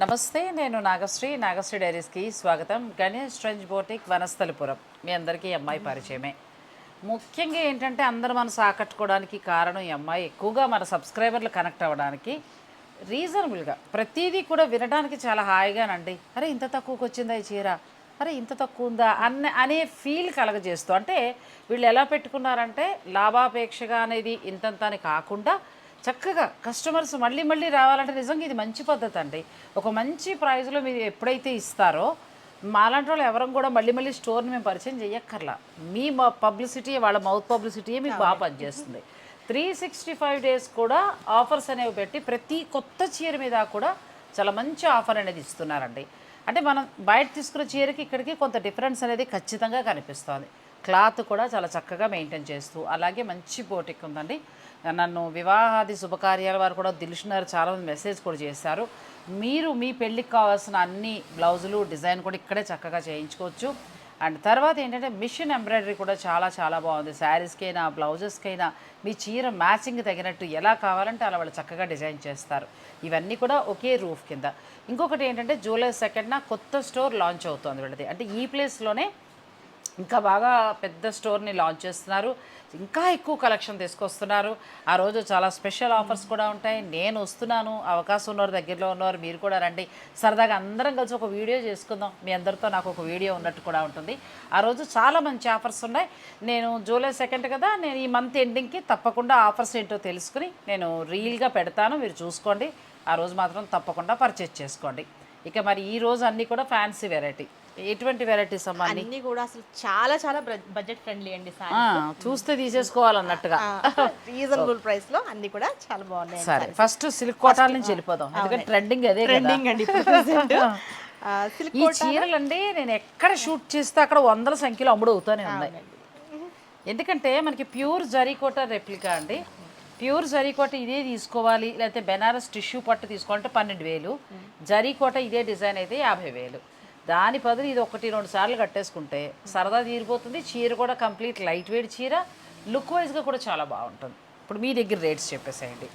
నమస్తే నేను నాగశ్రీ. నాగశ్రీ డైరీస్కి స్వాగతం. Ganesh trends boutique Vanasthalipuram. మీ అందరికీ అమ్మాయి పరిచయమే. ముఖ్యంగా ఏంటంటే అందరూ మనసు ఆకట్టుకోవడానికి కారణం ఈ అమ్మాయి. ఎక్కువగా మన సబ్స్క్రైబర్లు కనెక్ట్ అవ్వడానికి రీజనబుల్గా ప్రతిదీ కూడా వినడానికి చాలా హాయిగానండి అరే ఇంత తక్కువకి వచ్చిందా ఈ చీర? అరే ఇంత తక్కువ ఉందా అన్న అనే ఫీల్ కలగజేస్తూ అంటే వీళ్ళు ఎలా పెట్టుకున్నారంటే లాభాపేక్షగా అనేది ఇంతంత అని కాకుండా చక్కగా కస్టమర్స్ మళ్ళీ మళ్ళీ రావాలంటే నిజంగా ఇది మంచి పద్ధతి అండి. ఒక మంచి ప్రైస్లో మీరు ఎప్పుడైతే ఇస్తారో మాలాంటి వాళ్ళు ఎవరం కూడా మళ్ళీ మళ్ళీ స్టోర్ని మేము పరిచయం చేయక్కర్లా మీ పబ్లిసిటీ వాళ్ళ మౌత్ పబ్లిసిటీ మీకు బాగా పనిచేస్తుంది. త్రీ సిక్స్టీ ఫైవ్ డేస్ కూడా ఆఫర్స్ అనేవి పెట్టి ప్రతి కొత్త చీర మీద కూడా చాలా మంచి ఆఫర్ అనేది ఇస్తున్నారండి. అంటే మనం బయట తీసుకున్న చీరకి ఇక్కడికి కొంత డిఫరెన్స్ అనేది ఖచ్చితంగా కనిపిస్తుంది. క్లాత్ కూడా చాలా చక్కగా మెయింటైన్ చేస్తూ అలాగే మంచి బోటిక్ ఉందండి. నన్ను వివాహాది శుభకార్యాల వారు కూడా దిలుచున్నారు చాలామంది మెసేజ్ కూడా చేశారు. మీరు మీ పెళ్ళికి కావాల్సిన అన్ని బ్లౌజులు డిజైన్ కూడా ఇక్కడే చక్కగా చేయించుకోవచ్చు. అండ్ తర్వాత ఏంటంటే మిషన్ ఎంబ్రాయిడరీ కూడా చాలా చాలా బాగుంది. శారీస్కైనా బ్లౌజెస్కైనా మీ చీర మ్యాచింగ్ తగినట్టు ఎలా కావాలంటే అలా వాళ్ళు చక్కగా డిజైన్ చేస్తారు. ఇవన్నీ కూడా ఒకే రూఫ్ కింద. ఇంకొకటి ఏంటంటే జూలై సెకండ్న కొత్త స్టోర్ లాంచ్ అవుతుంది వీళ్ళది. అంటే ఈ ప్లేస్లోనే ఇంకా బాగా పెద్ద స్టోర్ని లాంచ్ చేస్తున్నారు. ఇంకా ఎక్కువ కలెక్షన్ తీసుకొస్తున్నారు. ఆ రోజు చాలా స్పెషల్ ఆఫర్స్ కూడా ఉంటాయి. నేను వస్తున్నాను. అవకాశం ఉన్నవారు దగ్గరలో ఉన్నవారు మీరు కూడా రండి. సరదాగా అందరం కలిసి ఒక వీడియో చేసుకుందాం. మీ అందరితో నాకు ఒక వీడియో ఉన్నట్టు కూడా ఉంటుంది. ఆ రోజు చాలా మంచి ఆఫర్స్ ఉన్నాయి. నేను జూలై సెకండ్ కదా నేను ఈ మంత్ ఎండింగ్కి తప్పకుండా ఆఫర్స్ ఏంటో తెలుసుకుని నేను రీల్గా పెడతాను. మీరు చూసుకోండి. ఆ రోజు మాత్రం తప్పకుండా పర్చేజ్ చేసుకోండి. ఇక మరి ఈ రోజు అన్నీ కూడా ఫ్యాన్సీ వెరైటీ. ఎటువంటి వెరైటీస్ అమ్మా అన్ని? కూడా అసలు చాలా చాలా బడ్జెట్ ఫ్రెండ్లీ అండి చూస్తే తీసేసుకోవాలన్నట్టుగా. రీజనబుల్ ప్రైస్లో అన్ని కూడా చాలా బాగున్నాయి సరే ఫస్ట్ సిల్క్ కోటాల నుంచి వెళ్ళిపోదాం. ఎందుకంటే ట్రెండింగ్ అదే ట్రెండింగ్ అండి సిల్క్ ఈ చీరలండి నేను ఎక్కడ షూట్ చేస్తే అక్కడ వందల సంఖ్యలో అమ్ముడు అవుతూనే ఉన్నాయి. ఎందుకంటే మనకి ప్యూర్ జరీకోట రెప్లికా అండి. ప్యూర్ జరీకోట ఇదే తీసుకోవాలి లేకపోతే బెనారస్ టిష్యూ పట్టు తీసుకోవాలంటే పన్నెండు వేలు. జరీకోట ఇదే డిజైన్ అయితే యాభై వేలు. దాని బదులు ఇది ఒకటి రెండు సార్లు కట్టేసుకుంటే సరదా తీరిపోతుంది. చీర కూడా కంప్లీట్ లైట్ వెయిట్ చీర. లుక్ వైజ్గా కూడా చాలా బాగుంటుంది. ఇప్పుడు మీ దగ్గర రేట్స్ చెప్పేసేయండి.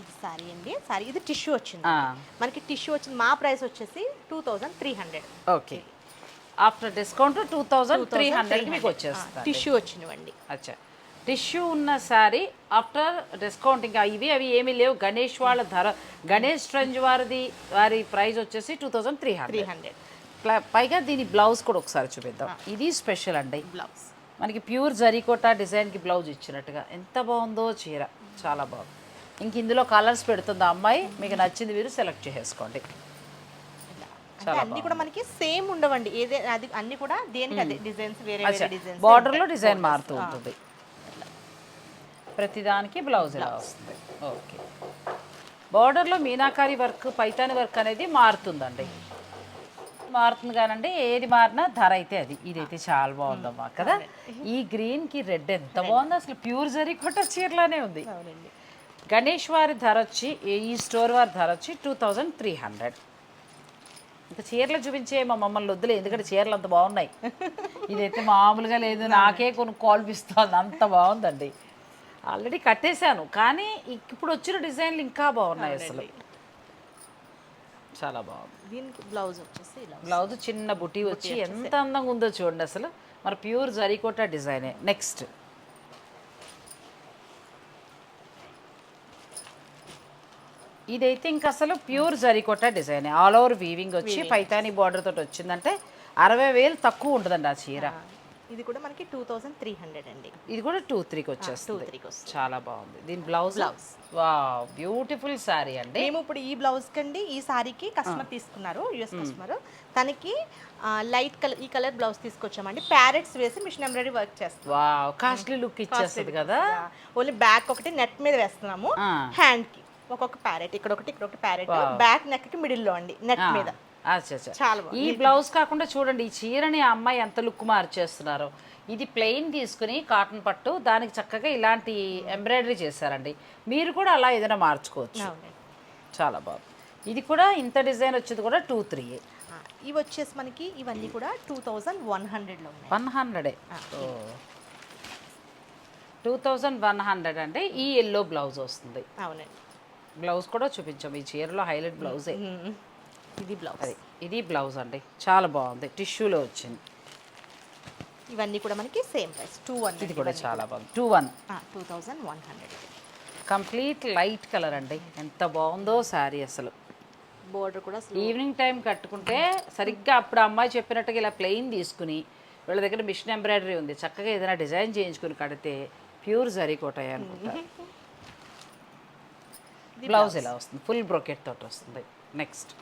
ఇది సారీ అండి. సారీ ఇది టిష్యూ వచ్చింది. మనకి టిష్యూ వచ్చింది. మా ప్రైస్ వచ్చేసి two thousand three hundred. Okay. After discount two thousand three హండ్రెడ్కి మీకు వచ్చేస్తుంది. టిష్యూ వచ్చినవండి. అచ్చా. టిష్యూ ఉన్న శారీ ఆఫ్టర్ డిస్కౌంట్. ఇంకా ఇవి అవి ఏమీ లేవు. గణేష్ వాళ్ళ ధర గణేష్ ట్రెంజ్ వారిది వారి ప్రైస్ వచ్చేసి two thousand three three hundred hundred పైగా దీని బ్లౌజ్ కూడా ఒకసారి చూపిద్దాం. ఇది స్పెషల్ అండి. బ్లౌజ్. మనకి ప్యూర్ జరీకోట డిజైన్కి బ్లౌజ్ ఇచ్చినట్టుగా. ఎంత బాగుందో చీర. చాలా బాగుంది. ఇంక ఇందులో కలర్స్ పెడుతుంది అమ్మాయి. మీకు నచ్చింది మీరు సెలెక్ట్ చేసేసుకోండి అంటే అన్ని కూడా మనకి సేమ్ ఉండవండి. ఏదే అది అన్ని కూడా దేనికి అదే? డిజైన్స్ వేరే వేరే డిజైన్స్. బార్డర్లో డిజైన్ మారుతూ ఉంటుంది. ప్రతిదానికి బ్లౌజ్ ఇలా వస్తుంది? ఓకే. బార్డర్లో మీనాకారి వర్క్ పైతాని వర్క్ అనేది మారుతుందండి. మారుతుంది కానండి ఏది మారినా ధర అయితే అది. ఇదైతే చాలా బాగుందమ్మా కదా? ఈ గ్రీన్కి రెడ్ ఎంత బాగుందో అసలు ప్యూర్ జరీ కొట్ట చీరలానే ఉంది. గణేష్ వారి ధర వచ్చి ఈ స్టోర్ వారి ధర వచ్చి టూ థౌజండ్ త్రీ హండ్రెడ్. ఇంకా చీరలు చూపించే మా మమ్మల్ని వద్దులే ఎందుకంటే చీరలు అంత బాగున్నాయి. ఇదైతే మామూలుగా లేదు నాకే కొనుక్కోవాలనిపిస్తుంది అంత బాగుందండి. ఆల్రెడీ కట్టేశాను కానీ ఇప్పుడు వచ్చిన డిజైన్లు ఇంకా బాగున్నాయి అసలు. చాలా బాగుంది. దీనికి బ్లౌజ్ వచ్చేసి బ్లౌజ్ చిన్న బుటీ వచ్చి ఎంత అందంగా ఉందో చూడండి అసలు. మరి ప్యూర్ జరీకోట డిజైనే. నెక్స్ట్ ఇదైతే ఇంకా అసలు pure Zarikota design. All over weaving వచ్చి పైతాని బార్డర్ తోటి వచ్చిందంటే అరవై వేలు తక్కువ ఉంటుందండి ఆ చీర. ఇది కూడా మనకి టూ థౌజండ్ త్రీ హండ్రెడ్ అండి. ఇది కూడా టూ త్రీకి వచ్చేస్తుంది. త్రీకి వస్తుంది. చాలా బాగుంది. దీని బ్లౌజ్? వా బ్యూటిఫుల్ శారీ అండి. మేము ఇప్పుడు ఈ బ్లౌజ్ కండి ఈ సారీకి కస్టమర్ తీసుకున్నారు యుఎస్ కస్టమర్. తనకి లైట్ కలర్ ఈ కలర్ బ్లౌజ్ తీసుకొచ్చామండి. ప్యారెట్స్ వేసి మిషన్ ఎంబ్రాయిడరీ వర్క్ చేస్తాం. వా కాస్ట్లీ లుక్ ఇచ్చేస్తుంది కదా? ఓన్లీ బ్యాక్ ఒకటి నెట్ మీద వేస్తున్నాము. హ్యాండ్కి ఒక్కొక్క ప్యారెట్ ఇక్కడ ఒకటి ఇక్కడ ఒకటి ప్యారెట్. బ్యాక్ నెక్కి మిడిల్లో అండి నెట్ మీద. చాలా. ఈ బ్లౌజ్ కాకుండా చూడండి ఈ చీరని ఆ అమ్మాయి ఎంత లుక్ మార్చేస్తున్నారు. ఇది ప్లెయిన్ తీసుకుని కాటన్ పట్టు దానికి చక్కగా ఇలాంటి ఎంబ్రాయిడరీ చేశారండి. మీరు కూడా అలా ఏదైనా మార్చుకోవచ్చు. చాలా బాగుంది. ఇది కూడా ఇంత డిజైన్ వచ్చేది కూడా టూ త్రీ ఇవి వచ్చేసి మనకి ఇవన్నీ కూడా టూ థౌజండ్ వన్ హండ్రెడ్లో ఉన్నాయి. వన్ హండ్రెడే టూ థౌజండ్ వన్ హండ్రెడ్ అంటే ఈ ఎల్లో బ్లౌజ్ వస్తుంది. అవునండి. బ్లౌజ్ కూడా చూపించాం ఈ చీరలో హైలైట్ బ్లౌజే. ఇది బ్లౌజ్ అది ఇది బ్లౌజ్ అండి. చాలా బాగుంది. టిష్యూలో వచ్చింది. ఇవన్నీ కూడా మనకి సేమ్ ప్రైస్ టూ వన్ ఇది కూడా చాలా బాగుంది. Two one two thousand one hundred complete light colour అండి. ఎంత బాగుందో శారీ అసలు. బోర్డర్ కూడా ఈవినింగ్ టైం కట్టుకుంటే సరిగ్గా అప్పుడు అమ్మాయి చెప్పినట్టుగా ఇలా ప్లెయిన్ తీసుకుని వీళ్ళ దగ్గర మిషన్ ఎంబ్రాయిడరీ ఉంది. చక్కగా ఏదైనా డిజైన్ చేయించుకుని కడితే ప్యూర్ జరీ కోటాయి అనుకుంటా. బ్లౌజ్ ఇలా వస్తుంది? ఫుల్ బ్రోకెట్ తోటి వస్తుంది. నెక్స్ట్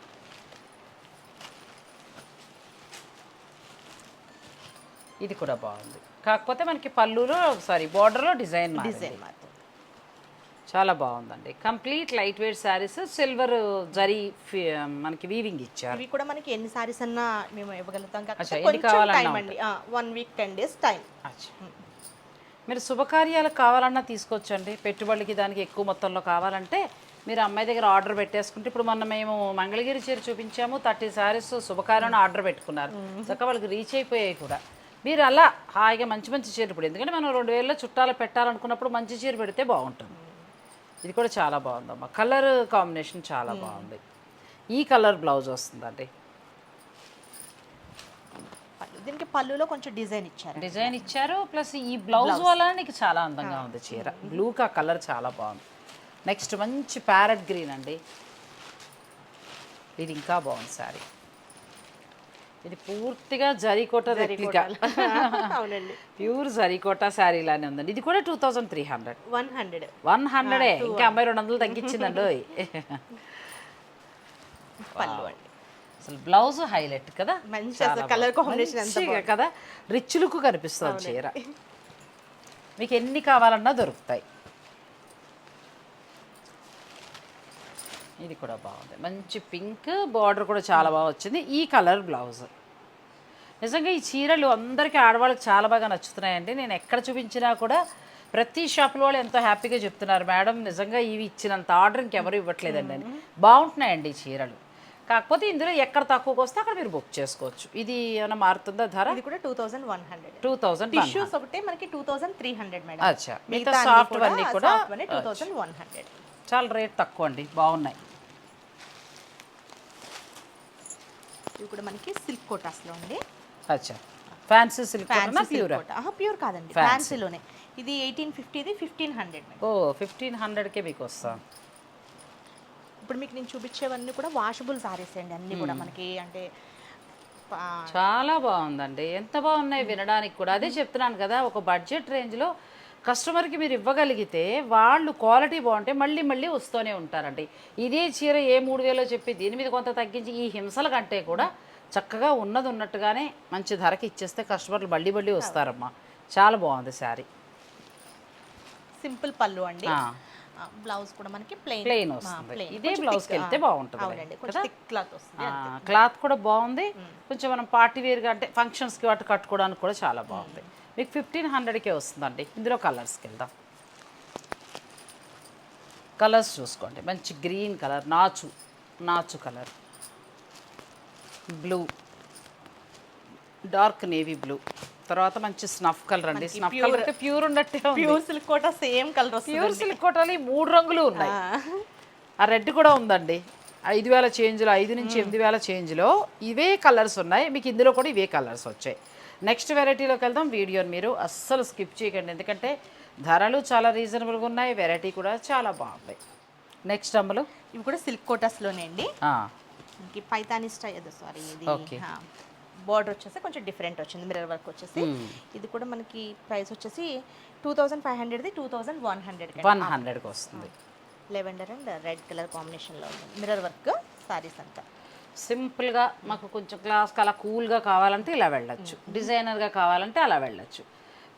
ఇది కూడా బాగుంది. కాకపోతే మనకి పళ్ళులో సారీ బార్డర్లో డిజైన్ డిజైన్ మాత్రం చాలా బాగుందండి. Complete light weight saris silver zari మనకి వీవింగ్ ఇచ్చారు. ఇవి కూడా మనకి ఎన్ని సారీస్ అన్నా మేము ఇవ్వగలుగుతాం. అండి. One week ten days time. మీరు శుభకార్యాలకు కావాలన్నా తీసుకోవచ్చండి. పెట్టుబడికి దానికి ఎక్కువ మొత్తంలో కావాలంటే మీరు అమ్మాయి దగ్గర ఆర్డర్ పెట్టేసుకుంటే ఇప్పుడు మొన్న మేము మంగళగిరి చీర చూపించాము థర్టీ శారీస్ శుభకార్యం ఆర్డర్ పెట్టుకున్నారు. చక్కగా వాళ్ళకి రీచ్ అయిపోయాయి కూడా. మీరు అలా హాయిగా మంచి మంచి చీర ఇప్పుడు ఎందుకంటే మనం రెండు వేలలో చుట్టాలు పెట్టాలనుకున్నప్పుడు మంచి చీర పెడితే బాగుంటుంది. ఇది కూడా చాలా బాగుందమ్మా. కలర్ కాంబినేషన్ చాలా బాగుంది. ఈ కలర్ బ్లౌజ్ వస్తుందండి. దీనికి పళ్ళులో కొంచెం డిజైన్ ఇచ్చారు డిజైన్ ఇచ్చారు. ప్లస్ ఈ బ్లౌజ్ వల్ల నీకు చాలా అందంగా ఉంది చీర. బ్లూకా కలర్ చాలా బాగుంది. నెక్స్ట్ మంచి ప్యారెట్ గ్రీన్ అండి. ఇది ఇంకా బాగుంది సారీ ఇది పూర్తిగా జరీకోట రెప్లికా. అవునండి. ప్యూర్ జరీకోట శారీ లానే ఉందండి. ఇది కూడా two thousand three hundred. One hundred. One హండ్రెడే. ఇంకా అమ్మాయి రెండు వందలు తగ్గించిందండి ఓయ్. పళ్ళు అండి. అసలు బ్లౌజ్ హైలైట్ కదా. మంచి అసలు combination ఎంత మంచిగా కదా. రిచ్ లుక్ కనిపిస్తుంది చీర. మీకు ఎన్ని కావాలన్నా దొరుకుతాయి. ఇది కూడా బాగుంది. మంచి పింక్ బార్డర్ కూడా చాలా బాగా వచ్చింది. ఈ కలర్ బ్లౌజ్. నిజంగా ఈ చీరలు అందరికీ ఆడవాళ్ళకి చాలా బాగా నచ్చుతున్నాయండి. నేను ఎక్కడ చూపించినా కూడా ప్రతి షాపులో వాళ్ళు ఎంతో హ్యాపీగా చెప్తున్నారు. మేడం నిజంగా ఇవి ఇచ్చినంత ఆర్డర్ ఇంకెవరు ఇవ్వట్లేదండి. అని బాగుంటున్నాయండి ఈ చీరలు. కాకపోతే ఇందులో ఎక్కడ తక్కువకి వస్తే అక్కడ మీరు బుక్ చేసుకోవచ్చు. ఇది ఏమైనా మారుతుందా ధర? ఇది కూడా two thousand one hundred. Two thousand tissues ఒకటే మనకి two thousand three hundred madam. అచ్చా. మిగతా సాఫ్ట్ అన్నీ కూడా టూ థౌజండ్ వన్ హండ్రెడ్. చాలా రేట్ తక్కువ అండి. బాగున్నాయి. ఇవి కూడా మనకి సిల్క్ కోటాస్లో ఉంది అచ్చా. Fancy silk pure? ప్యూర్ కాదండి. ఫ్యాన్సీలోనే ఇది ఎయిటీన్ ఫిఫ్టీది ఫిఫ్టీన్ హండ్రెడ్ ఓ ఫిఫ్టీన్ హండ్రెడ్కే మీకు వస్తాం ఇప్పుడు మీకు నేను చూపించేవన్నీ కూడా వాషబుల్ సారీస్ అండి అన్నీ కూడా మనకి అంటే చాలా బాగుందండి. ఎంత బాగున్నాయి వినడానికి కూడా. అదే చెప్తున్నాను కదా ఒక బడ్జెట్ రేంజ్లో కస్టమర్కి మీరు ఇవ్వగలిగితే వాళ్ళు క్వాలిటీ బాగుంటే మళ్ళీ మళ్ళీ వస్తూనే ఉంటారండి. ఇదే చీర ఏ మూడు వేలో చెప్పి దీని మీద కొంత తగ్గించి ఈ హింసల కంటే కూడా చక్కగా ఉన్నది ఉన్నట్టుగానే మంచి ధరకి ఇచ్చేస్తే కస్టమర్లు మళ్ళీ మళ్ళీ వస్తారమ్మా. చాలా బాగుంది శారీ. సింపుల్ పళ్ళు అండి. బ్లౌజ్ కూడా మనకి ప్లెయిన్. ప్లెయిన్ వస్తుంది. ఇదే బ్లౌజ్కి వెళ్తే బాగుంటుంది. అవునండి. క్లాత్ వస్తుంది. క్లాత్ కూడా బాగుంది. కొంచెం మనం పార్టీ వేర్గా అంటే ఫంక్షన్స్కి వాటి కట్టుకోవడానికి కూడా చాలా బాగుంది. మీకు ఫిఫ్టీన్ హండ్రెడ్కే వస్తుందండి. ఇందులో కలర్స్కి వెళ్దాం. కలర్స్ చూసుకోండి. మంచి గ్రీన్ కలర్ నాచు నాచు colour blue dark navy blue తర్వాత మంచి స్నఫ్ కలర్ అండి. స్నఫ్ కలర్ ప్యూర్ ఉన్నట్టే pure silk Kota same colour pure silk కోటాలు ఈ మూడు రంగులు ఉన్నాయి. ఆ. రెడ్ కూడా ఉందండి. ఐదు వేల చేంజ్లో ఐదు నుంచి ఎనిమిది వేల చేంజ్లో ఇవే కలర్స్ ఉన్నాయి. మీకు ఇందులో కూడా ఇవే కలర్స్ వచ్చాయి. నెక్స్ట్ వెరైటీలోకి వెళ్దాం. వీడియోని మీరు అస్సలు స్కిప్ చేయకండి. ఎందుకంటే ధరలు చాలా రీజనబుల్గా ఉన్నాయి. వెరైటీ కూడా చాలా బాగుంది. నెక్స్ట్ అమ్మలు ఇవి కూడా సిల్క్ కోటాస్లోనే అండి. పైతాని స్టైల్ సారీ ఇది Okay. బార్డర్ వచ్చేసి కొంచెం డిఫరెంట్ వచ్చింది మిర్రర్ వర్క్ వచ్చేసి. ఇది కూడా మనకి ప్రైస్ వచ్చేసి two thousand five హండ్రెడ్ది two thousand one hundred one హండ్రెడ్కి వస్తుంది. లెవెండర్ అండ్ రెడ్ కలర్ కాంబినేషన్లో ఉంది. మిర్రర్ వర్క్ సారీస్ అంతా. సింపుల్గా మాకు కొంచెం క్లాస్ అలా కూల్గా కావాలంటే ఇలా వెళ్ళొచ్చు. డిజైనర్గా కావాలంటే అలా వెళ్ళొచ్చు.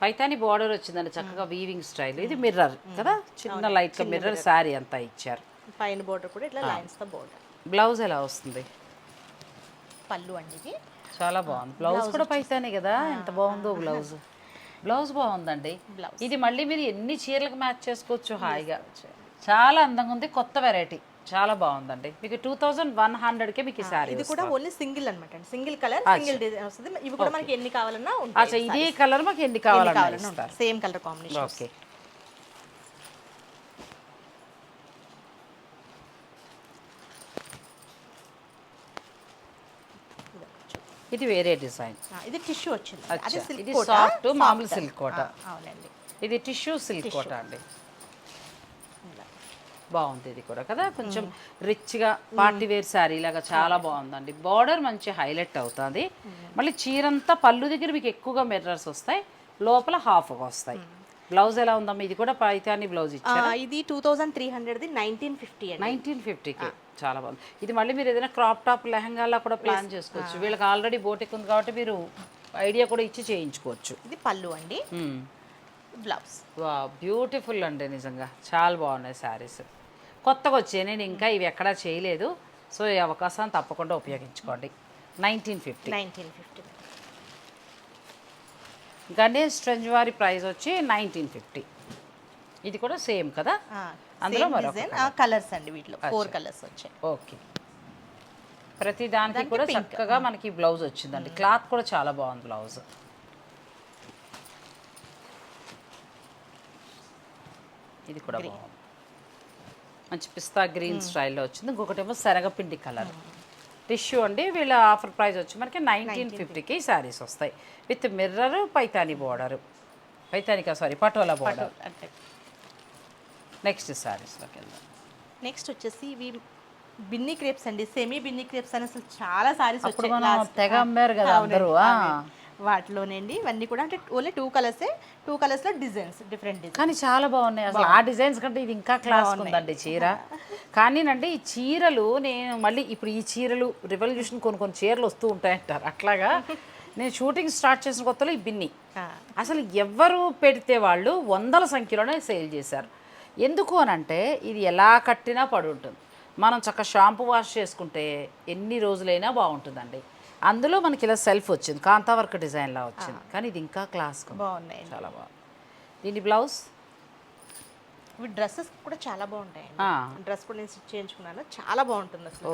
పైతాని బార్డర్ వచ్చిందండి చక్కగా వీవింగ్ స్టైల్ ఇది మిర్రర్ కదా? చిన్న లైట్ మిర్రర్ శారీ అంతా ఇచ్చారు. పైన బార్డర్ కూడా ఇట్లా లైన్స్తో బార్డర్ బ్లౌజ్ ఎలా వస్తుంది? పళ్ళు అండి ఇది. చాలా బాగుంది. బ్లౌజ్ కూడా పైతానే కదా? ఎంత బాగుందో బ్లౌజ్ బ్లౌజ్ బాగుందండి. ఇది మళ్ళీ మీరు ఎన్ని చీరలకు మ్యాచ్ చేసుకోవచ్చు హాయిగా. చాలా అందంగా ఉంది కొత్త వెరైటీ చాలా బాగుందండి. మీకు టూ థౌసండ్ వన్ హండ్రెడ్ కే మీకు ఈ సారీ ఇది కూడా ఓన్లీ సింగిల్ అనమాట సింగిల్ కలర్ సింగిల్ డిజైన్ వస్తుంది. ఇవి కూడా మనకి ఎన్ని కావాలన్నా ఉంటాయి ఇదే కలర్ మాకు ఎన్ని కావాలన్నా సేమ్ కలర్ కాంబినేషన్. ఓకే. ఇది వేరే డిజైన్. ఇది టిష్యూ వచ్చింది. ఇది సాఫ్ట్ మామూలు సిల్క్ కోట. అవునండి. ఇది టిష్యూ సిల్క్ కోట అండి. బాగుంది ఇది కూడా కదా. కొంచెం రిచ్గా పార్టీ వేర్ శారీ లాగా చాలా బాగుందండి. బార్డర్ మంచి హైలైట్ అవుతుంది. మళ్ళీ చీరంతా పళ్ళు దగ్గర మీకు ఎక్కువగా మిర్రర్స్ వస్తాయి. లోపల హాఫ్ వస్తాయి. బ్లౌజ్ ఎలా ఉందమ్మా ఇది కూడా పైతాని బ్లౌజ్ ఆ, ఇచ్చారు? ఇది టూ థౌజండ్ త్రీ హండ్రెడ్ది నైన్టీన్ ఫిఫ్టీ నైన్టీన్ ఫిఫ్టీకి చాలా బాగుంది. ఇది మళ్ళీ మీరు ఏదైనా క్రాప్ టాప్ లెహంగాలా కూడా ప్లాన్ చేసుకోవచ్చు. వీళ్ళకి ఆల్రెడీ బోటిక్ ఉంది కాబట్టి మీరు ఐడియా కూడా ఇచ్చి చేయించుకోవచ్చు. ఇది పళ్ళు అండి. బ్లౌజ్ బ్యూటిఫుల్ అండి నిజంగా. చాలా బాగున్నాయి శారీస్. కొత్తగా వచ్చాయి నేను ఇంకా ఇవి ఎక్కడా చేయలేదు. సో ఈ అవకాశాన్ని తప్పకుండా ఉపయోగించుకోండి. Nineteen fifty. Nineteen fifty. Ganesh trends వారి ప్రైస్ వచ్చి నైన్టీన్ ఫిఫ్టీ. ఇది కూడా సేమ్ కదా? అందులో కలర్స్ అండి వీటిలో. ఫోర్ కలర్స్ వచ్చాయి. ఓకే. ప్రతి దానికి కూడా చక్కగా మనకి బ్లౌజ్ వచ్చిందండి. క్లాత్ కూడా చాలా బాగుంది బ్లౌజ్. ఇది కూడా బాగుంది. మంచి పిస్తా గ్రీన్ స్టైల్లో వచ్చింది. ఇంకొకటేమో శనగపిండి కలర్. టిష్యూ అండి వీళ్ళ ఆఫర్ ప్రైస్ వచ్చి మనకి నైన్టీన్ ఫిఫ్టీకి శారీస్ వస్తాయి. With mirror Paithani border. పైతానికా sari patola border. అంటే నెక్స్ట్ శారీస్లోకి వెళ్దాం. నెక్స్ట్ వచ్చేసి ఇవి బిన్ని క్రేప్స్ అండి. సెమీ బిన్ని క్రేప్స్ అని అసలు చాలా సారీస్ తెగ అమ్మారు కదా అందరూ. వాటిలోనండి. ఇవన్నీ కూడా అంటే ఓన్లీ టూ కలర్సే టూ కలర్స్లో డిజైన్స్ డిఫరెంట్ డిజైన్ కానీ చాలా బాగున్నాయి అసలు. ఆ డిజైన్స్ కంటే ఇది ఇంకా క్లాస్ ఉందండి చీర. కానీనండి ఈ చీరలు నేను మళ్ళీ ఇప్పుడు ఈ చీరలు రివల్యూషన్ కొన్ని కొన్ని చీరలు వస్తూ ఉంటాయంటారు. అట్లాగా నేను షూటింగ్ స్టార్ట్ చేసిన కొత్తలో ఈ బిన్ని. అసలు ఎవరు పెడితే వాళ్ళు వందల సంఖ్యలోనే సేల్ చేశారు. ఎందుకు అని అంటే ఇది ఎలా కట్టినా పడి ఉంటుంది మనం చక్క షాంపూ వాష్ చేసుకుంటే ఎన్ని రోజులైనా బాగుంటుందండి. అందులో మనకి ఇలా సెల్ఫ్ వచ్చింది. కాంతా వర్క్ డిజైన్లా వచ్చింది. కానీ ఇది ఇంకా క్లాస్ బాగున్నాయి చాలా బాగుంది. దీని బ్లౌజ్? ఇవి డ్రెస్సెస్ కూడా చాలా బాగుంటాయండి. ఆ. డ్రెస్ కూడా నేను స్టిచ్ చేయించుకున్నాను. చాలా బాగుంటుంది అసలు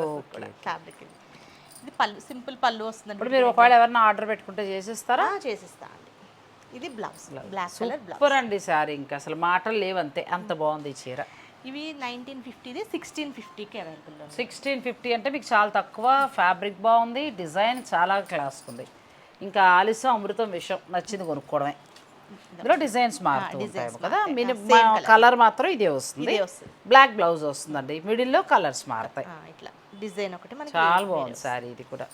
ఫ్యాబ్రిక్ ఇది. పళ్ళు సింపుల్ పళ్ళు వస్తుందండి ఇప్పుడు మీరు ఒకవేళ ఎవరైనా ఆర్డర్ పెట్టుకుంటే చేసేస్తారా? చేసిస్తా అండి. ఇది blouse black colour blouse. Super అండి సారీ ఇంకా. అసలు మాటలు లేవంతే అంత బాగుంది ఈ చీర. ఇవి నైన్టీన్ ఫిఫ్టీది సిక్స్టీన్ ఫిఫ్టీకి అవైలబుల్ సిక్స్టీన్ ఫిఫ్టీ అంటే మీకు చాలా తక్కువ ఫ్యాబ్రిక్ బాగుంది డిజైన్ చాలా క్లాస్ ఉంది ఇంకా ఆలస్యం అమృతం విషయం నచ్చింది కొనుక్కోవడమే. ఇందులో డిజైన్స్ మారుతూ ఉంటాయి కదా? మినిమం కలర్ మాత్రం ఇదే వస్తుంది. బ్లాక్ బ్లౌజ్ వస్తుందండి. మిడిల్లో కలర్స్ మారుతాయి. ఇట్లా. డిజైన్ ఒకటి మనకి చాలా బాగుంది సారీ ఇది కూడా.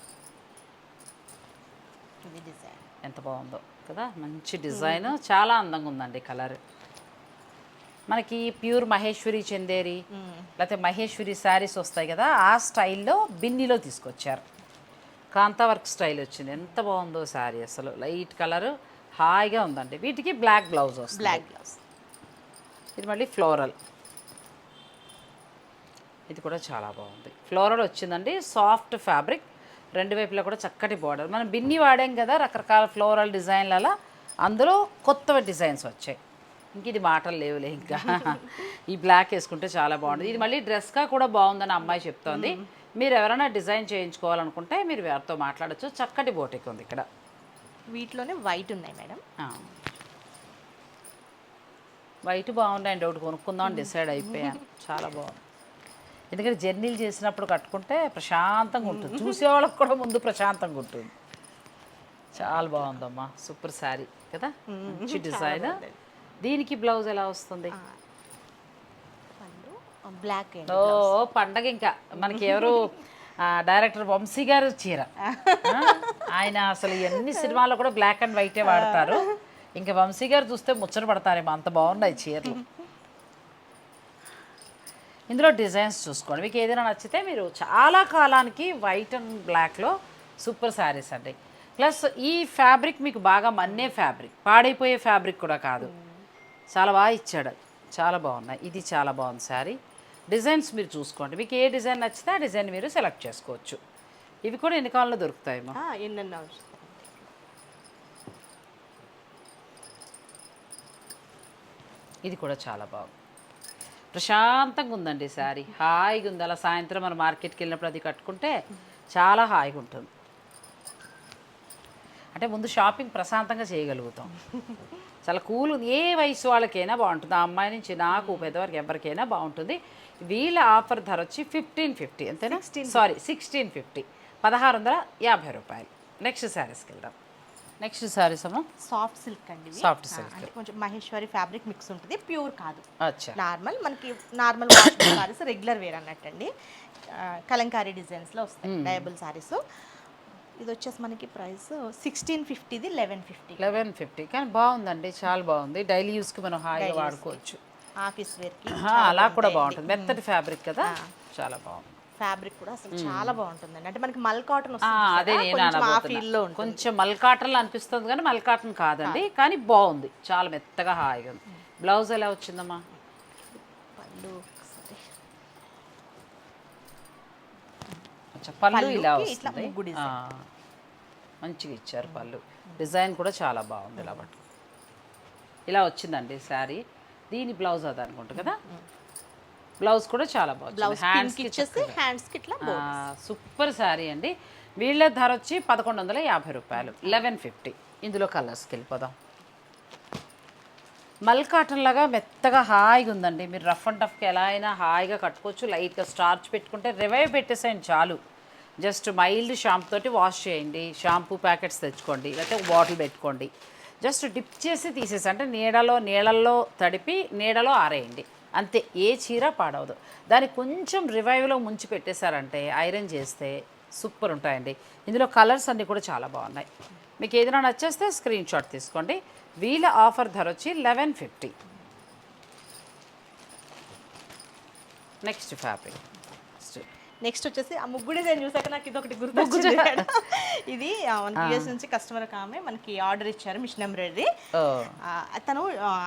ఇది డిజైన్ ఎంత బాగుందో కదా? మంచి డిజైన్ చాలా అందంగా ఉందండి కలర్ మనకి ప్యూర్ మహేశ్వరి చందేరి లేకపోతే మహేశ్వరి శారీస్ వస్తాయి కదా ఆ స్టైల్లో బిన్నీలో తీసుకొచ్చారు. కాంతా వర్క్ స్టైల్ వచ్చింది. ఎంత బాగుందో శారీ అసలు. లైట్ కలర్ హాయిగా ఉందండి. వీటికి బ్లాక్ బ్లౌజ్ వస్తుంది. Black blouse. ఇది మళ్ళీ ఫ్లోరల్. ఇది కూడా చాలా బాగుంది. ఫ్లోరల్ వచ్చిందండి. Soft fabric. రెండు వైపులా కూడా చక్కటి బార్డర్. మనం బిన్ని వాడాం కదా రకరకాల ఫ్లోరల్ డిజైన్ల అందులో కొత్త డిజైన్స్ వచ్చాయి. ఇంక ఇది మాటలు లేవులే ఇంకా. ఈ బ్లాక్ వేసుకుంటే చాలా బాగుంటుంది. ఇది మళ్ళీ డ్రెస్గా కూడా బాగుందని అమ్మాయి చెప్తోంది. మీరు ఎవరైనా డిజైన్ చేయించుకోవాలనుకుంటే మీరు వారితో మాట్లాడచ్చు. చక్కటి బోటిక్ ఉంది ఇక్కడ. వీటిలోనే వైట్ ఉన్నాయి మేడం. వైట్ బాగున్నాయండి ఒకటి కొనుక్కుందాం అని డిసైడ్ అయిపోయాను చాలా బాగుంది. ఎందుకంటే జర్నీలు చేసినప్పుడు కట్టుకుంటే ప్రశాంతంగా ఉంటుంది. చూసేవాళ్ళకి కూడా ముందు ప్రశాంతంగా ఉంటుంది. చాలా బాగుందమ్మా. సూపర్ శారీ కదా? మంచి డిజైన్. దీనికి బ్లౌజ్ ఎలా వస్తుంది? బ్లాక్ ఓ పండగ ఇంకా. మనకి ఎవరు డైరెక్టర్ వంశీ గారు చీర. ఆయన అసలు ఎన్ని సినిమాల్లో కూడా బ్లాక్ అండ్ వైటే వాడతారు. ఇంకా వంశీ గారు చూస్తే ముచ్చట పడతారేమో అంత బాగున్నాయి చీరలు. ఇందులో డిజైన్స్ చూసుకోండి. మీకు ఏదైనా నచ్చితే మీరు చాలా కాలానికి వైట్ అండ్ బ్లాక్లో సూపర్ శారీస్ అండి. ప్లస్ ఈ ఫ్యాబ్రిక్ మీకు బాగా మన్నే ఫ్యాబ్రిక్ పాడైపోయే ఫ్యాబ్రిక్ కూడా కాదు. చాలా బాగా ఇచ్చాడు చాలా బాగున్నాయి. ఇది చాలా బాగుంది శారీ. డిజైన్స్ మీరు చూసుకోండి. మీకు ఏ డిజైన్ నచ్చితే ఆ డిజైన్ మీరు సెలెక్ట్ చేసుకోవచ్చు. ఇవి కూడా ఎన్ని కాలంలో దొరుకుతాయేమో? ఎన్నెన్నో ఇది కూడా చాలా బాగుంది. ప్రశాంతంగా ఉందండి శారీ. హాయిగా ఉంది. అలా సాయంత్రం మన మార్కెట్కి వెళ్ళినప్పుడు అది కట్టుకుంటే చాలా హాయిగా ఉంటుంది. అంటే ముందు షాపింగ్ ప్రశాంతంగా చేయగలుగుతాం. చాలా కూల్ ఉంది. ఏ వయసు వాళ్ళకైనా బాగుంటుంది. ఆ అమ్మాయి నుంచి నాకు పెద్దవారికి ఎవరికైనా బాగుంటుంది. వీళ్ళ ఆఫర్ ధర వచ్చి ఫిఫ్టీన్ ఫిఫ్టీ అంతేనా? సారీ సిక్స్టీన్ ఫిఫ్టీ పదహారు వందల యాభై రూపాయలు. నెక్స్ట్ శారీస్కి వెళ్దాం. నెక్స్ట్ శారీస్ అమ్మా. సాఫ్ట్ సిల్క్ అండి silk. అంటే కొంచెం మహేశ్వరి ఫ్యాబ్రిక్ మిక్స్ ఉంటుంది. ప్యూర్ కాదు. అచ్చా. నార్మల్ మనకి నార్మల్ సారీస్ రెగ్యులర్ వేర్ అన్నట్టండి. ఆ, కలంకారీ డిజైన్స్లో వస్తాయి. డయబుల్ సారీస్ ఇది వచ్చేసి మనకి ప్రైస్ సిక్స్టీన్ ఫిఫ్టీది లెవెన్ ఫిఫ్టీ. Eleven fifty. కానీ బాగుందండి చాలా బాగుంది. డైలీ యూస్కి మనం హాయిగా వాడుకోవచ్చు. ఆఫీస్ వేర్కి అలా కూడా బాగుంటుంది. మెత్తటి ఫ్యాబ్రిక్ కదా? చాలా బాగుంది. ఫ్యాబ్రిక్ కూడా అసలు చాలా బాగుంటుందండి. అంటే మనకి మల్ కాటన్ అదే కొంచెం. ఫీల్లో కొంచెం మల్కాటన్లో అనిపిస్తుంది కానీ మల్కాటన్ కాదండి కానీ బాగుంది. చాలా మెత్తగా హాయిగా ఉంది. బ్లౌజ్ ఎలా వచ్చిందమ్మా? పళ్ళు ఒకసారి. అచ్చా, పళ్ళు ఇలా వస్తుంది. మంచిగా ఇచ్చారు పళ్ళు. డిజైన్ కూడా చాలా బాగుంది ఇలా పట్టు ఇలా వచ్చిందండి శారీ. దీని బ్లౌజ్ అది అనుకుంటా కదా? బ్లౌజ్ కూడా చాలా బాగుంది. హ్యాండ్స్కి ఇట్లా సూపర్ శారీ అండి. వీళ్ళ ధర వచ్చి పదకొండు వందల యాభై రూపాయలు. లెవెన్ ఫిఫ్టీ ఇందులో కలర్స్కి వెళ్ళిపోదాం. మల్ కాటన్ లాగా మెత్తగా హాయిగా ఉందండి. మీరు రఫ్ అండ్ టఫ్కి ఎలా అయినా హాయిగా కట్టుకోవచ్చు. లైట్గా స్టార్చ్ పెట్టుకుంటే రివైవ్ పెట్టేసేయండి చాలు. జస్ట్ మైల్డ్ షాంపూ తోటి వాష్ చేయండి. షాంపూ ప్యాకెట్స్ తెచ్చుకోండి. లేకపోతే ఒక బాటిల్ పెట్టుకోండి. జస్ట్ డిప్ చేసి తీసేసి అంటే నీడలో నీళ్ళల్లో తడిపి నీడలో ఆరేయండి. అంతే ఏ చీర పాడవదు. దాన్ని కొంచెం రివైవ్లో ముంచి పెట్టేశారంటే ఐరన్ చేస్తే సూపర్ ఉంటాయండి. ఇందులో కలర్స్ అన్నీ కూడా చాలా బాగున్నాయి. మీకు ఏదైనా నచ్చేస్తే స్క్రీన్ షాట్ తీసుకోండి. వీళ్ళ ఆఫర్ ధర వచ్చి eleven fifty. Next fabric. Next వచ్చేసి ఆ ముగ్గు డిజైన్ చూసాక నాకు ఇది ఒకటి మేడం. ఇది వన్ ఇయర్స్ నుంచి కస్టమర్ ఒక ఆమె మనకి ఆర్డర్ ఇచ్చారు మిషన్ ఎంబ్రాయిడరీ. తను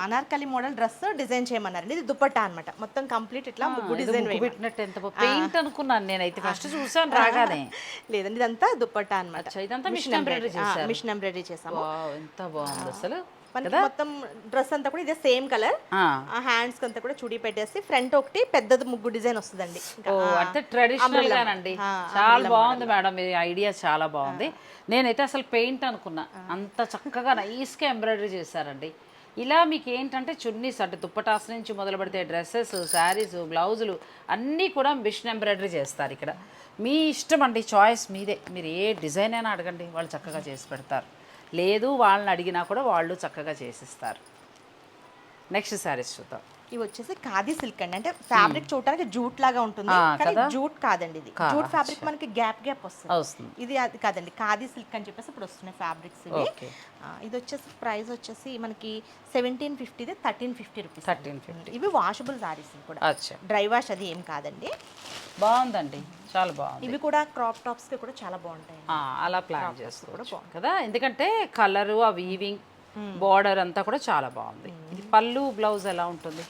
అనార్కలి మోడల్ డ్రెస్ డిజైన్ చేయమన్నారు ఇది దుపట్టా అన్నమాట. మొత్తం కంప్లీట్ ఇట్లా ముగ్గు డిజైన్ పెట్టినట్టు ఎంత పెయింట్ అనుకున్నాను నేనైతే ఫస్ట్ చూసాను రాగానే. లేదండి ఇదంతా దుపట్టా అనమాట ఇదంతా embroidery చేశారు. మిషన్ ఎంబ్రాయిడరీ చేసాము ఎంత బాగుంది అసలు. మనకి మొత్తం డ్రెస్ అంతా కూడా ఇదే సేమ్ కలర్. ఆ. హ్యాండ్స్ అంతా కూడా చుడి పెట్టేసి ఫ్రంట్ ఒకటి పెద్దది ముగ్గు డిజైన్ వస్తుందండి. ఓ అంటే ట్రెడిషనల్ గానండి. చాలా బాగుంది మేడం మీ ఐడియా చాలా బాగుంది. నేనైతే అసలు పెయింట్ అనుకున్నా. అంత చక్కగా నైస్గా ఎంబ్రాయిడరీ చేశారండి. ఇలా మీకు ఏంటంటే చున్నీస్ అంటే దుప్పటాస్ నుంచి మొదలు పెడితే డ్రెస్సెస్ శారీస్ బ్లౌజులు అన్నీ కూడా మిషన్ ఎంబ్రాయిడరీ చేస్తారు ఇక్కడ. మీ ఇష్టం అండి చాయిస్ మీదే. మీరు ఏ డిజైన్ అయినా అడగండి వాళ్ళు చక్కగా చేసి పెడతారు. లేదు వాళ్ళని అడిగినా కూడా వాళ్ళు చక్కగా చేసిస్తారు. నెక్స్ట్ శారీస్ చూద్దాం. ఇవి వచ్చేసి ఖాదీ సిల్క్ అండి. అంటే ఫ్యాబ్రిక్ చూడటానికి జూట్ లాగా ఉంటుంది. కానీ? జూట్ కాదండి ఇది. జూట్ ఫ్యాబ్రిక్ మనకి గ్యాప్ గ్యాప్ వస్తుంది. ఇది అది కాదండి ఖాదీ సిల్క్ అని చెప్పేసి ఇప్పుడు వస్తున్నాయి ఫ్యాబ్రిక్స్ ఇవి. ఇది వచ్చేసి ప్రైస్ వచ్చేసి మనకి seventeen ఫిఫ్టీది thirteen fifty rupees thirteen fifty ఇవి వాషబుల్ సారీస్ కూడా. డ్రై వాష్ అది ఏం కాదండి. బాగుందండి. చాలా బాగుంది. ఇవి కూడా క్రాప్ టాప్స్కి కూడా చాలా బాగుంటాయి అలా ప్లాన్ చేసుకోవచ్చు కదా? ఎందుకంటే కలరు ఆ వీవింగ్ బార్డర్ అంతా కూడా చాలా బాగుంది. ఇది పళ్ళు బ్లౌజ్ ఎలా ఉంటుంది?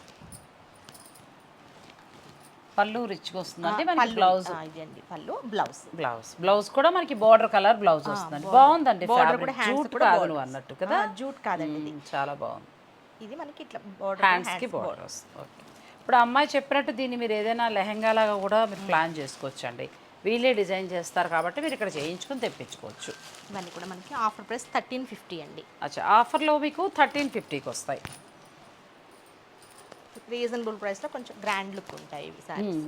పళ్ళు రిచ్గా వస్తుంది? అంటే మనకి బ్లౌజ్. పళ్ళు బ్లౌజ్. బ్లౌజ్. బ్లౌజ్ కూడా మనకి బార్డర్ కలర్ బ్లౌజ్ వస్తుందండి. బాగుందండి జూట్ కాదు అన్నట్టు కదా? జూట్ కాదండి చాలా బాగుంది. ఇది మనకి ఇట్లా బోర్డర్ హ్యాండ్స్కి బార్డర్ వస్తుంది. ఓకే. ఇప్పుడు అమ్మాయి చెప్పినట్టు దీన్ని మీరు ఏదైనా లెహంగా లాగా కూడా మీరు ప్లాన్ చేసుకోవచ్చు అండి వీళ్ళే డిజైన్ చేస్తారు కాబట్టి మీరు ఇక్కడ చేయించుకొని తెప్పించుకోవచ్చు. ఇవన్నీ కూడా మనకి ఆఫర్ ప్రైస్ థర్టీన్ ఫిఫ్టీ అండి. అచ్చా ఆఫర్లో మీకు థర్టీన్ ఫిఫ్టీకి వస్తాయి. రీజనబుల్ ప్రైస్లో కొంచెం గ్రాండ్ లుక్ ఉంటాయి ఇవి సారీస్.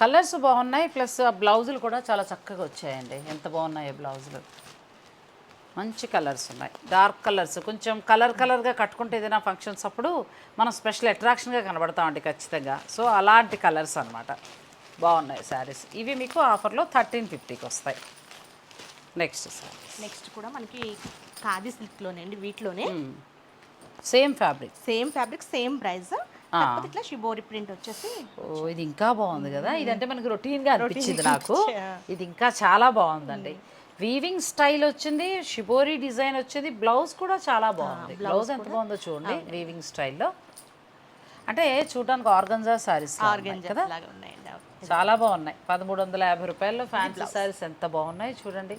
కలర్స్ బాగున్నాయి ప్లస్ ఆ బ్లౌజులు కూడా చాలా చక్కగా వచ్చాయండి. ఎంత బాగున్నాయి బ్లౌజులు. మంచి కలర్స్ ఉన్నాయి. Dark colours. కొంచెం కలర్ కలర్గా కట్టుకుంటే ఏదైనా ఫంక్షన్స్ అప్పుడు మనం స్పెషల్ అట్రాక్షన్గా కనబడతామండి ఖచ్చితంగా. సో అలాంటి కలర్స్ అన్నమాట. బాగున్నాయి శారీస్. ఇవి మీకు ఆఫర్లో థర్టీన్ ఫిఫ్టీకి వస్తాయి. నెక్స్ట్ శారీస్. నెక్స్ట్ కూడా మనకి ఖాదీ సిల్క్లోనే అండి వీటిలోనే. Same fabric. Same fabric same price. కాకపోతే ఇట్లా షిబోరి ప్రింట్ వచ్చేసి ఓ ఇది ఇంకా బాగుంది కదా. ఇదంటే మనకి రొటీన్గా అనిపించింది నాకు. ఇది ఇంకా చాలా బాగుందండి. వీవింగ్ స్టైల్ వచ్చింది షిబోరి డిజైన్ వచ్చింది బ్లౌజ్ కూడా చాలా బాగుంది. బ్లౌజ్ ఎంత బాగుందో చూడండి వీవింగ్ స్టైల్లో. అంటే చూడడానికి ఆర్గంజా సారీస్ కదా. చాలా బాగున్నాయి. పదమూడు వందల యాభై రూపాయల్లో ఫ్యాన్సీ సారీస్ ఎంత బాగున్నాయి చూడండి.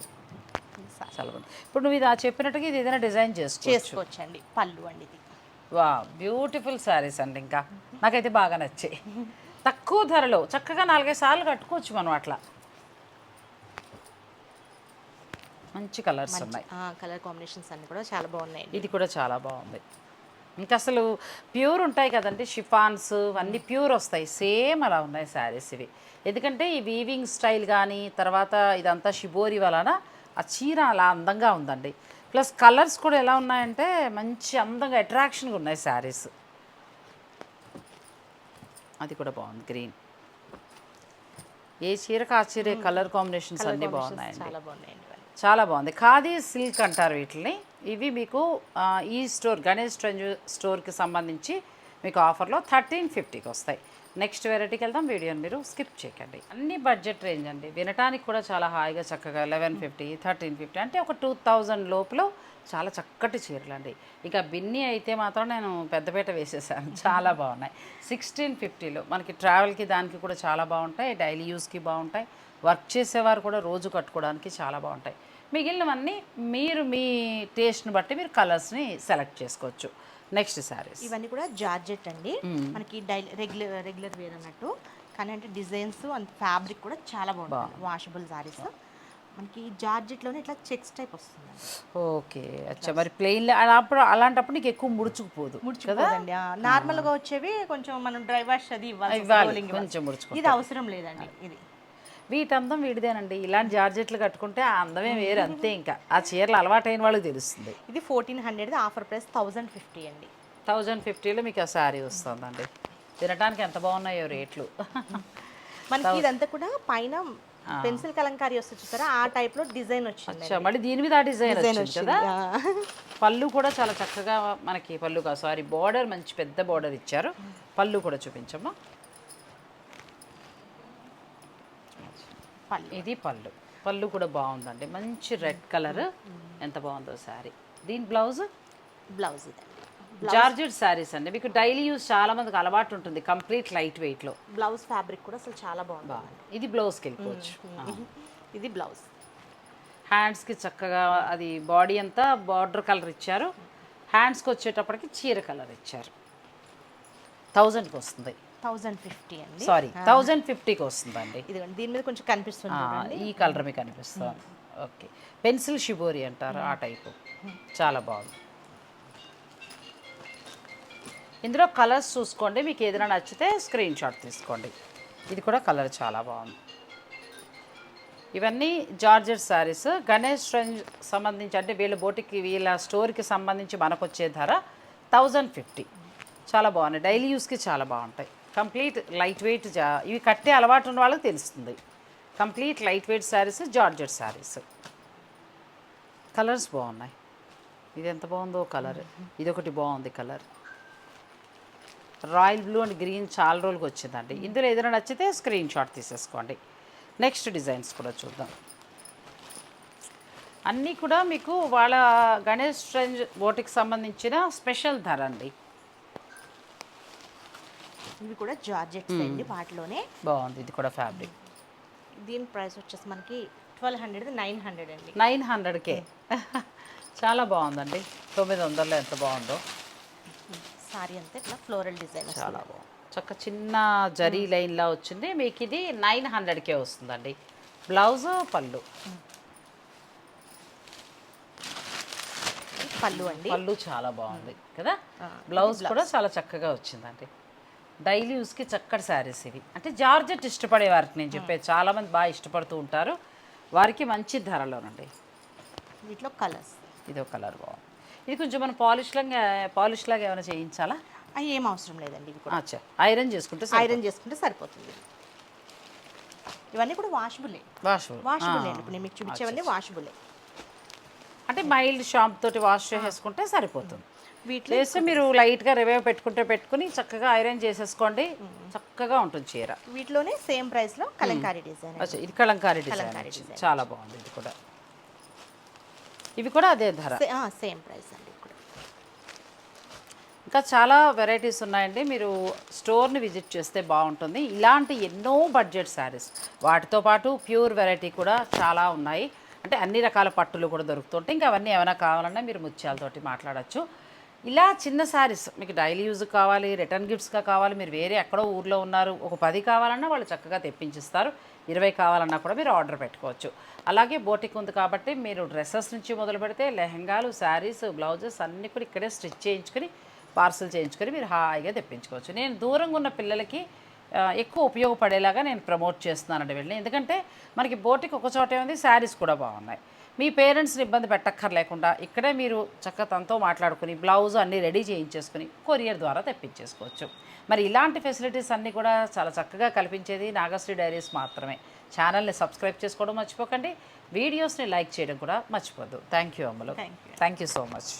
చాలా బాగుంది. ఇప్పుడు నువ్వు ఇది ఆ చెప్పినట్టుగా ఇది ఏదైనా డిజైన్ చేసుకోవచ్చు. చేసుకోవచ్చండి. పళ్ళు అండి ఇది. వా బ్యూటిఫుల్ శారీస్ అండి ఇంకా. నాకైతే బాగా నచ్చాయి. తక్కువ ధరలో చక్కగా నాలుగైదు సార్లు కట్టుకోవచ్చు మనం అట్లా. మంచి కలర్స్ ఉన్నాయి. కలర్ కాంబినేషన్స్ అన్ని కూడా చాలా బాగున్నాయండి. ఇది కూడా చాలా బాగుంది. ఇంకా అసలు ప్యూర్ ఉంటాయి కదండి షిఫాన్స్ అన్నీ ప్యూర్ వస్తాయి. సేమ్ అలా ఉన్నాయి శారీస్ ఇవి. ఎందుకంటే ఈ వీవింగ్ స్టైల్ కానీ తర్వాత ఇదంతా షిబోరి వలన ఆ చీర అలా అందంగా ఉందండి. ప్లస్ కలర్స్ కూడా ఎలా ఉన్నాయంటే మంచి అందంగా అట్రాక్షన్గా ఉన్నాయి శారీస్. అది కూడా బాగుంది గ్రీన్. ఏ చీరకు ఆ చీర కలర్ కాంబినేషన్స్ అన్నీ బాగున్నాయండి. చాలా బాగుంది. ఖాదీ సిల్క్ అంటారు వీటిని. ఇవి మీకు ఈ స్టోర్ గణేష్ ట్రెంజ్ స్టోర్కి సంబంధించి మీకు ఆఫర్లో థర్టీన్ ఫిఫ్టీకి వస్తాయి. నెక్స్ట్ వెరైటీకి వెళ్దాం. వీడియోని మీరు స్కిప్ చేయకండి. అన్ని బడ్జెట్ రేంజ్ అండి. వినటానికి కూడా చాలా హాయిగా చక్కగా లెవెన్ ఫిఫ్టీ థర్టీన్ ఫిఫ్టీ అంటే ఒక టూ థౌజండ్ లోపల చాలా చక్కటి చీరలు అండి. ఇక బిన్ని అయితే మాత్రం నేను పెద్దపేట వేసేసాను. చాలా బాగున్నాయి. సిక్స్టీన్ ఫిఫ్టీలో మనకి ట్రావెల్కి దానికి కూడా చాలా బాగుంటాయి. డైలీ యూస్కి బాగుంటాయి. వర్క్ చేసేవారు కూడా రోజు కట్టుకోవడానికి చాలా బాగుంటాయి. మిగిలినవన్నీ మీరు మీ టేస్ట్ని బట్టి మీరు కలర్స్ని సెలెక్ట్ చేసుకోవచ్చు. నెక్స్ట్ శారీస్ ఇవన్నీ కూడా జార్జెట్ అండి. మనకి డైలీ రెగ్యులర్ రెగ్యులర్ వేర్ అన్నట్టు. కానీ అంటే డిజైన్స్ అండ్ ఫ్యాబ్రిక్ కూడా చాలా బాగుంటుంది వాషబుల్ సారీస్ మనకి జార్జెట్లోనే ఇట్లా చెక్స్ టైప్ వస్తుంది ఓకే. అచ్చా. మరి ప్లెయిన్ అప్పుడు అలాంటప్పుడు నీకు ఎక్కువ ముడుచుకుపోదు ముడుచుకోదండి నార్మల్గా వచ్చేవి కొంచెం మనం డ్రై వాష్ అది ఇవ్వాలి. కొంచెం ముడుచుకుంటాయి. ఇది అవసరం లేదండి. ఇది వీటందం వీడిదేనండి. ఇలాంటి జార్జెట్లు కట్టుకుంటే ఆ అందమే వేరు అంతే ఇంకా. ఆ చీరలు అలవాటైన వాళ్ళకి తెలుస్తుంది. ఇది fourteen hundred offer price thousand fifty అండి. థౌజండ్ ఫిఫ్టీలో మీకు ఆ శారీ వస్తుందండి. తినడానికి ఎంత బాగున్నాయో రేట్లు. మనకి ఇదంతా కూడా పైన పెన్సిల్ కలంకారీ వస్తుంది చూసారా? ఆ టైప్లో డిజైన్ వచ్చింది మళ్ళీ దీని మీద ఆ డిజైన్ డిజైన్ వచ్చింది కదా? పళ్ళు కూడా చాలా చక్కగా మనకి పళ్ళు కాదు సారీ బార్డర్ మంచి పెద్ద బార్డర్ ఇచ్చారు. పళ్ళు కూడా చూపించమ్మా. పళ్ళు. ఇది పళ్ళు. పళ్ళు కూడా బాగుందండి. మంచి రెడ్ కలర్. ఎంత బాగుందో శారీ. దీని బ్లౌజ్? బ్లౌజ్ జార్జెట్ శారీస్ అండి. మీకు డైలీ యూస్ చాలా మందికి అలవాటు ఉంటుంది. కంప్లీట్ లైట్ వెయిట్లో బ్లౌజ్ ఫ్యాబ్రిక్ కూడా అసలు చాలా బాగుంది. ఇది బ్లౌజ్కి వెళ్ళిపోవచ్చు. ఇది బ్లౌజ్. హ్యాండ్స్కి చక్కగా అది బాడీ అంతా బార్డర్ కలర్ ఇచ్చారు. హ్యాండ్స్కి వచ్చేటప్పటికి చీర కలర్ ఇచ్చారు. థౌజండ్కి వస్తుంది. థౌజండ్ ఫిఫ్టీ అండి. సారీ థౌజండ్ ఫిఫ్టీకి వస్తుందండి. ఇదిగోండి దీని మీద కొంచెం కనిపిస్తుంది. ఈ కలర్ మీకు అనిపిస్తుంది. ఓకే. పెన్సిల్ షిబోరి అంటారు ఆ టైపు. చాలా బాగుంది. ఇందులో కలర్స్ చూసుకోండి మీకు ఏదైనా నచ్చితే స్క్రీన్ షాట్ తీసుకోండి. ఇది కూడా కలర్ చాలా బాగుంది. ఇవన్నీ జార్జెట్ శారీస్. గణేష్ ట్రెంజ్ సంబంధించి అంటే వీళ్ళ బోటికి వీళ్ళ స్టోర్కి సంబంధించి మనకు వచ్చే ధర థౌజండ్ ఫిఫ్టీ చాలా బాగున్నాయి. డైలీ యూస్కి చాలా బాగుంటాయి. కంప్లీట్ లైట్ వెయిట్ జా ఇవి కట్టే అలవాటు ఉన్న వాళ్ళకి తెలుస్తుంది. Complete light weight saris georgette saris colours బాగున్నాయి. ఇది ఎంత బాగుందో కలర్. ఇదొకటి బాగుంది colour. Royal blue and green చాలా రోజులకి వచ్చిందండి. ఇందులో ఏదైనా నచ్చితే స్క్రీన్ షాట్ తీసేసుకోండి. నెక్స్ట్ డిజైన్స్ కూడా చూద్దాం. అన్నీ కూడా మీకు వాళ్ళ గణేష్ ట్రెంజ్ బోటికి సంబంధించిన స్పెషల్ ధర అండి. ఇవి కూడా జార్జెట్స్ అండి వాటిలోనే. బాగుంది ఇది కూడా ఫ్యాబ్రిక్. దీని ప్రైస్ వచ్చేసి మనకి ట్వెల్వ్ హండ్రెడ్ నైన్ హండ్రెడ్ అండి. నైన్ హండ్రెడ్కే. చాలా బాగుందండి. తొమ్మిది వందల్లో ఎంత బాగుందో. సారీ అంతా ఇట్లా ఫ్లోరల్ డిజైన్ చాలా బాగుంది. చక్క చిన్న జరీ లైన్లా వచ్చింది. మీకు ఇది నైన్ హండ్రెడ్కే వస్తుందండి. బ్లౌజ్ పళ్ళు. పళ్ళు అండి. పళ్ళు చాలా బాగుంది కదా? బ్లౌజ్ కూడా చాలా చక్కగా వచ్చిందండి. డైలీ యూస్కి చక్కటి శారీస్ ఇవి. అంటే జార్జెట్ ఇష్టపడే వారికి నేను చెప్పేది. చాలా మంది బాగా ఇష్టపడుతూ ఉంటారు. వారికి మంచి ధరలోనండి. వీటిలో కలర్స్. ఇది ఒక కలర్ బాగుంది. ఇది కొంచెం మనం పాలిష్ లాగా పాలిష్ లాగా ఏమైనా చేయించాలా? అవి ఏం అవసరం లేదండి ఇవి కూడా. అచ్చా ఐరన్ చేసుకుంటే ఐరన్ చేసుకుంటే సరిపోతుంది. ఇవన్నీ కూడా వాషబులే. వాష్ వాషబులే అండి. ఇప్పుడు నేను మీకు చూపించేవన్నీ వాషబులే. అంటే మైల్డ్ షాంప్ తోటి వాష్ చేసేసుకుంటే సరిపోతుంది. వీటిలో చేస్తే మీరు లైట్గా రివైవ్ పెట్టుకుంటే పెట్టుకుని చక్కగా ఐరన్ చేసేసుకోండి. చక్కగా ఉంటుంది చీర. వీటిలోనే సేమ్ ప్రైస్లో కలంకారీ డిజైన్ ఇది కలంకారీ డిజైన్. చాలా బాగుంది ఇది కూడా. ఇవి కూడా అదే ధర. సేమ్ ప్రైస్ అండి ఇంకా చాలా వెరైటీస్ ఉన్నాయండి. మీరు స్టోర్ని విజిట్ చేస్తే బాగుంటుంది. ఇలాంటి ఎన్నో బడ్జెట్ శారీస్. వాటితో పాటు ప్యూర్ వెరైటీ కూడా చాలా ఉన్నాయి. అంటే అన్ని రకాల పట్టులు కూడా దొరుకుతుంటాయి. ఇంకా అవన్నీ ఏమైనా కావాలన్నా మీరు ముత్యాలతోటి మాట్లాడచ్చు. ఇలా చిన్న శారీస్ మీకు డైలీ యూజ్ కావాలి రిటర్న్ గిఫ్ట్స్గా కావాలి మీరు వేరే ఎక్కడో ఊర్లో ఉన్నారు ఒక పది కావాలన్నా వాళ్ళు చక్కగా తెప్పించిస్తారు. ఇరవై కావాలన్నా కూడా మీరు ఆర్డర్ పెట్టుకోవచ్చు. అలాగే బోటిక్ ఉంది కాబట్టి మీరు డ్రెస్సెస్ నుంచి మొదలు పెడితే లెహంగాలు శారీస్ బ్లౌజెస్ అన్నీ కూడా ఇక్కడే స్టిచ్ చేయించుకొని పార్సల్ చేయించుకొని మీరు హాయిగా తెప్పించుకోవచ్చు. నేను దూరంగా ఉన్న పిల్లలకి ఎక్కువ ఉపయోగపడేలాగా నేను ప్రమోట్ చేస్తున్నానండి వెళ్ళి ఎందుకంటే మనకి బోటికి ఒక చోటే ఉంది శారీస్ కూడా బాగున్నాయి. మీ పేరెంట్స్ని ఇబ్బంది పెట్టక్కర్లేకుండా ఇక్కడే మీరు చక్కగా తనతో మాట్లాడుకుని బ్లౌజ్ అన్నీ రెడీ చేయించేసుకుని కొరియర్ ద్వారా తెప్పించేసుకోవచ్చు. మరి ఇలాంటి ఫెసిలిటీస్ అన్నీ కూడా చాలా చక్కగా కల్పించేది నాగశ్రీ డైరీస్ మాత్రమే. ఛానల్ని సబ్స్క్రైబ్ చేసుకోవడం మర్చిపోకండి. వీడియోస్ని లైక్ చేయడం కూడా మర్చిపోద్దు థ్యాంక్ యూ అమ్మలు. Thank you so much.